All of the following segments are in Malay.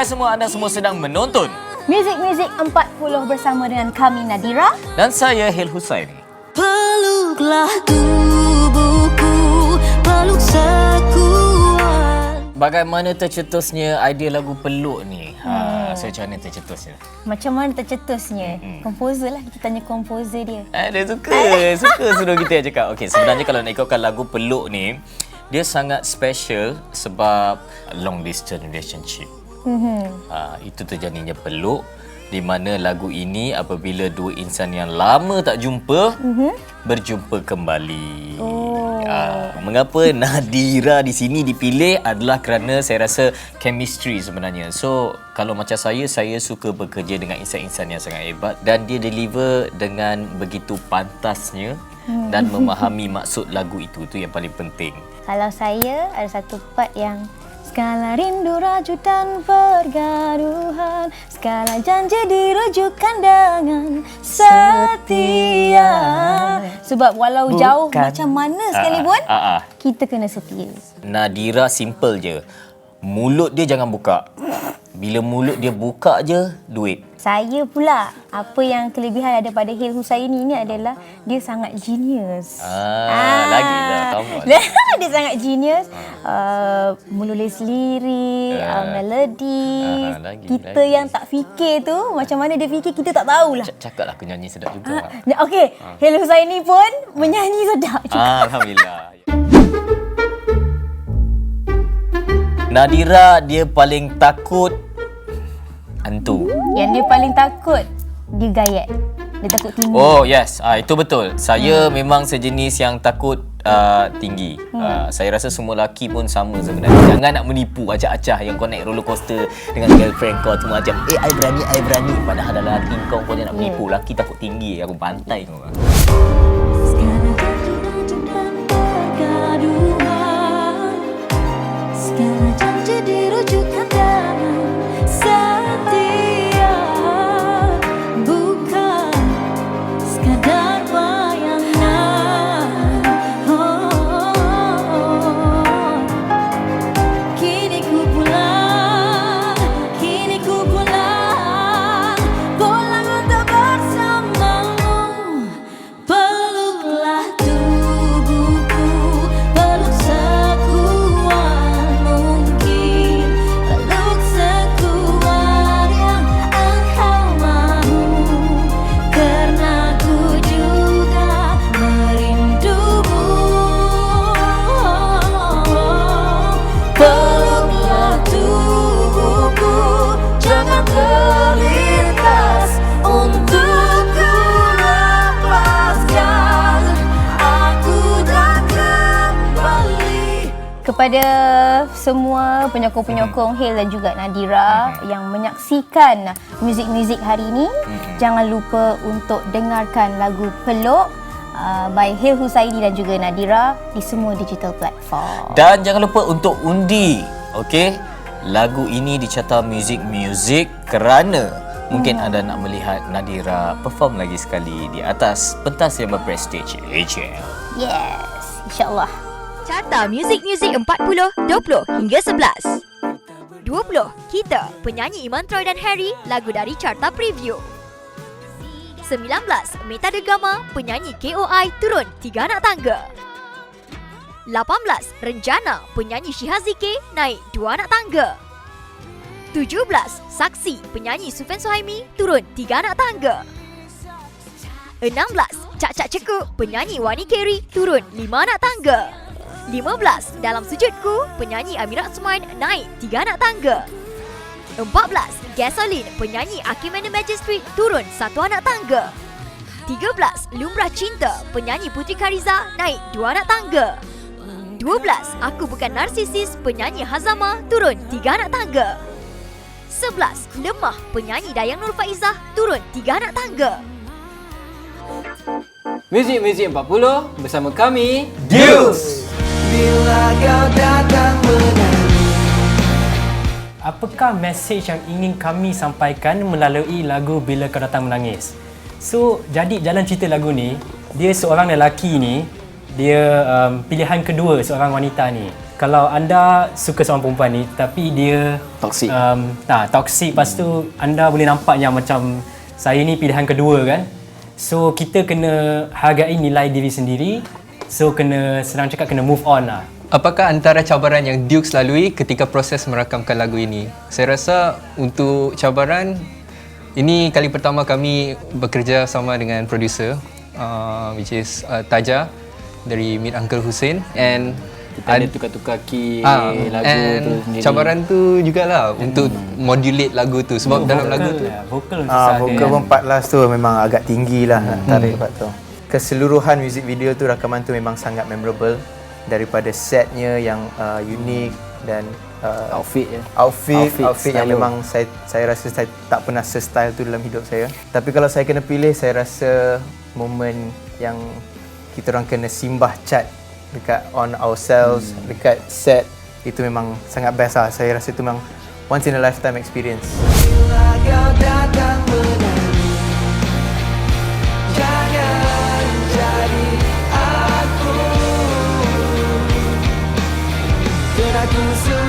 Hai semua, anda semua sedang menonton Muzik-muzik 40 bersama dengan kami Nadira. dan saya Hil Husaini. Peluklah tubuhku, peluk sekuat. Bagaimana tercetusnya idea lagu Peluk ni? Ha, so macam mana tercetusnya? Macam mana tercetusnya? Komposer lah, kita tanya komposer dia. Eh, dia suka, suka suruh kita yang cakap. Okey, sebenarnya kalau nak ikutkan lagu Peluk ni, dia sangat special sebab long distance relationship. Mhm. Ha, itu terjadinya peluk di mana lagu ini apabila dua insan yang lama tak jumpa mm-hmm. berjumpa kembali. Oh. Ha, mengapa Nadira di sini dipilih adalah kerana saya rasa chemistry sebenarnya. So kalau macam saya saya suka bekerja dengan insan-insan yang sangat hebat dan dia deliver dengan begitu pantasnya dan memahami maksud lagu itu itu yang paling penting. Kalau saya ada satu part yang Skala rindu rajutan pergaduhan Skala janji dirujukan dengan setia Sebab walau Bukan. jauh macam mana sekalipun Ah, ah, ah. Kita kena setia Nadira simple je. Mulut dia jangan buka. Bila mulut dia buka je, duit. Saya pula Apa yang kelebihan ada pada Hil Husaini ni adalah Dia sangat genius Ah, lagi lah, come on. dia sangat genius uh, Menulis lirik, uh, Ah. melodi Ah, lagi, Kita lagi. yang tak fikir tu Macam mana dia fikir kita tak tahulah C- cakap lah aku nyanyi sedap juga. Ah, Okey, Hil Husaini pun menyanyi sedap juga. Ah, Alhamdulillah. Nadira dia paling takut hantu. Yang dia paling takut, dia gayat. Dia takut tinggi. Oh yes, ah, itu betul. Saya memang sejenis yang takut uh, tinggi. Uh, saya rasa semua lelaki pun sama sebenarnya. Jangan nak menipu acah-acah yang kau naik roller coaster dengan girlfriend kau tu macam eh I berani, I berani. Padahal dalam hati kau kau nak menipu. Lelaki takut tinggi, aku bantai kau. Segala janji. Segala Kepada semua penyokong-penyokong Hil dan juga Nadira yang menyaksikan muzik-muzik hari ini, jangan lupa untuk dengarkan lagu Peluk uh, by Hil Husaini dan juga Nadira di semua digital platform. Dan jangan lupa untuk undi, okey? Lagu ini dicarta Music Music kerana mungkin anda nak melihat Nadira perform lagi sekali di atas pentas yang berprestij. Yes, insyaAllah. Carta Muzik-Muzik 40, 20 hingga 11. 20. Kita, penyanyi Iman Troy dan Harry, lagu dari Carta Preview. 19. Meta Degama, penyanyi KOI, turun 3 anak tangga. 18. Renjana, penyanyi Syihazike, naik 2 anak tangga. 17. Saksi, penyanyi Sufen Suhaimi, turun 3 anak tangga. 16. Cak Cak Cekuk, penyanyi Wani Kerry, turun 5 anak tangga. 15. Dalam Sujudku, penyanyi Amirat Sumain naik 3 anak tangga. 14. Gasoline, penyanyi Hakim and the Magistrate turun 1 anak tangga. 13. Lumrah Cinta, penyanyi Putri Kariza naik 2 anak tangga. 12. Aku Bukan Narsisis, penyanyi Hazama turun 3 anak tangga. 11. Lemah, penyanyi Dayang Nur Faizah turun 3 anak tangga. Muzik-muzik 40 bersama kami Deals! Bila kau datang menyanyi Apakah mesej yang ingin kami sampaikan melalui lagu Bila Kau Datang Menangis? So, jadi jalan cerita lagu ni, dia seorang lelaki ni, dia um, pilihan kedua seorang wanita ni. kalau anda suka seorang perempuan ni tapi dia Toxic. um, nah, toxic lepas tu anda boleh nampak yang macam saya ni pilihan kedua kan so kita kena hargai nilai diri sendiri so kena senang cakap kena move on lah Apakah antara cabaran yang Duke lalui ketika proses merakamkan lagu ini? Saya rasa untuk cabaran ini kali pertama kami bekerja sama dengan producer uh, which is uh, Taja dari Meet Uncle Hussein and Kita ada tukar-tukar key Ah, lagu tu sendiri. cabaran tu jugalah untuk modulate lagu tu sebab dalam lagu tu lah, vokal Ah, susah vokal dia. pun 14 tu memang agak tinggi lah nak tarik part tu. Keseluruhan music video tu rakaman tu memang sangat memorable daripada setnya yang uh, unik dan uh, outfit ya. outfit Outfit, outfit, yang memang saya saya rasa saya tak pernah se-style tu dalam hidup saya. Tapi kalau saya kena pilih saya rasa momen yang kita orang kena simbah chat dekat on ourselves hmm. dekat set itu memang sangat best lah. Saya rasa itu memang once in a lifetime experience. Bila kau datang Dan aku sudah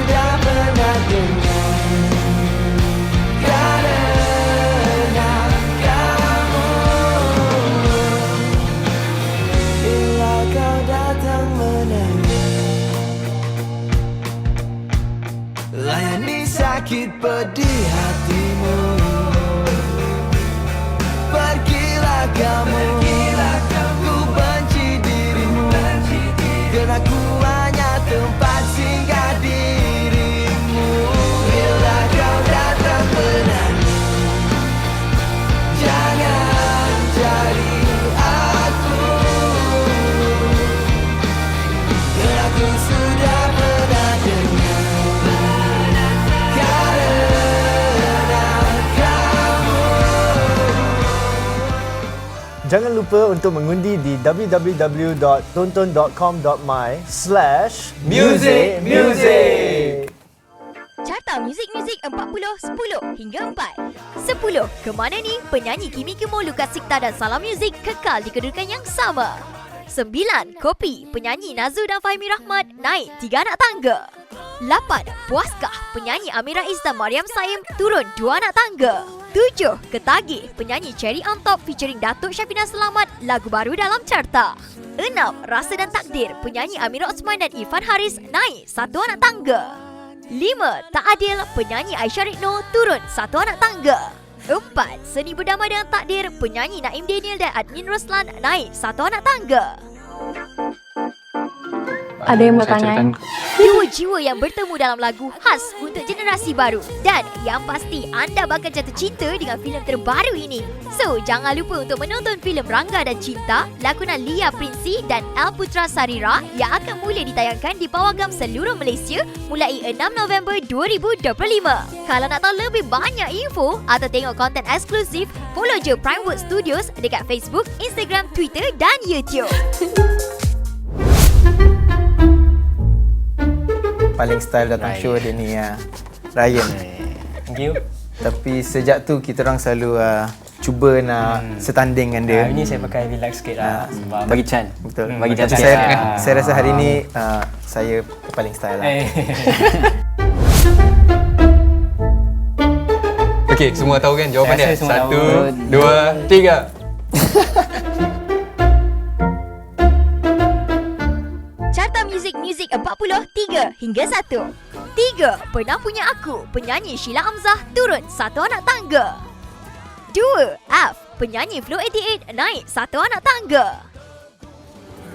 Jangan lupa untuk mengundi di www.tonton.com.my slash Music, music. Carta Muzik-Muzik 40 10 hingga 4 10. Kemana ni penyanyi Kimi Kimo, Lukas Sikta dan Salam Muzik kekal di kedudukan yang sama 9. Kopi penyanyi Nazu dan Fahmi Rahmat naik 3 anak tangga 8. Puaskah penyanyi Amir Rais dan Mariam Saim turun 2 anak tangga 7. Ketagih penyanyi Cherry on Top featuring Datuk Syafina Selamat lagu baru dalam carta 6. Rasa dan Takdir penyanyi Amir Osman dan Irfan Haris naik satu anak tangga 5. Tak adil, penyanyi Aisyah Rikno turun satu anak tangga. 4. Seni berdamai dengan takdir, penyanyi Naim Daniel dan Admin Roslan naik satu anak tangga. Ada yang bertanya. Dua jiwa yang bertemu dalam lagu khas untuk generasi baru. Dan yang pasti anda bakal jatuh cinta dengan filem terbaru ini. So, jangan lupa untuk menonton filem Rangga dan Cinta, lakonan Lia Prinsi dan El Putra Sarira yang akan mula ditayangkan di pawagam seluruh Malaysia mulai 6 November 2025. Kalau nak tahu lebih banyak info atau tengok konten eksklusif, follow je Primewood Studios dekat Facebook, Instagram, Twitter dan YouTube. paling style datang show dia ni ya. Ryan. thank you Tapi sejak tu kita orang selalu uh, cuba nak setanding dengan dia. Hari ni saya pakai relax sikit lah sebab Bagi Chan. Betul. Hmm, Bagi cantik. saya, Ah. saya rasa hari ni uh, saya paling style lah. eh, Okey, semua tahu kan jawapan Saya dia? Satu, tahu. dua, tiga. Carta Muzik Muzik 43 hingga 1 3. Pernah Punya Aku Penyanyi Sheila Amzah turun satu anak tangga 2. F. Penyanyi Flow 88 naik satu anak tangga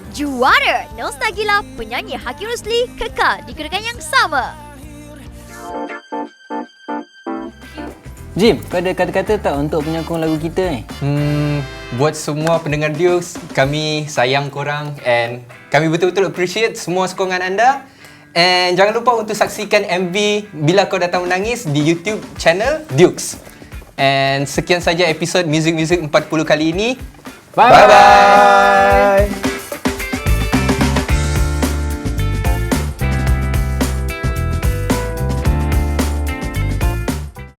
Juara Nostalgila Penyanyi Hakim Rusli kekal di kedudukan yang sama Jim, kau ada kata-kata tak untuk penyokong lagu kita ni? Hmm, buat semua pendengar Dukes, kami sayang korang and kami betul-betul appreciate semua sokongan anda. And jangan lupa untuk saksikan MV Bila Kau Datang Menangis di YouTube channel Dukes. And sekian saja episod Music Music 40 kali ini. Bye-bye. Bye.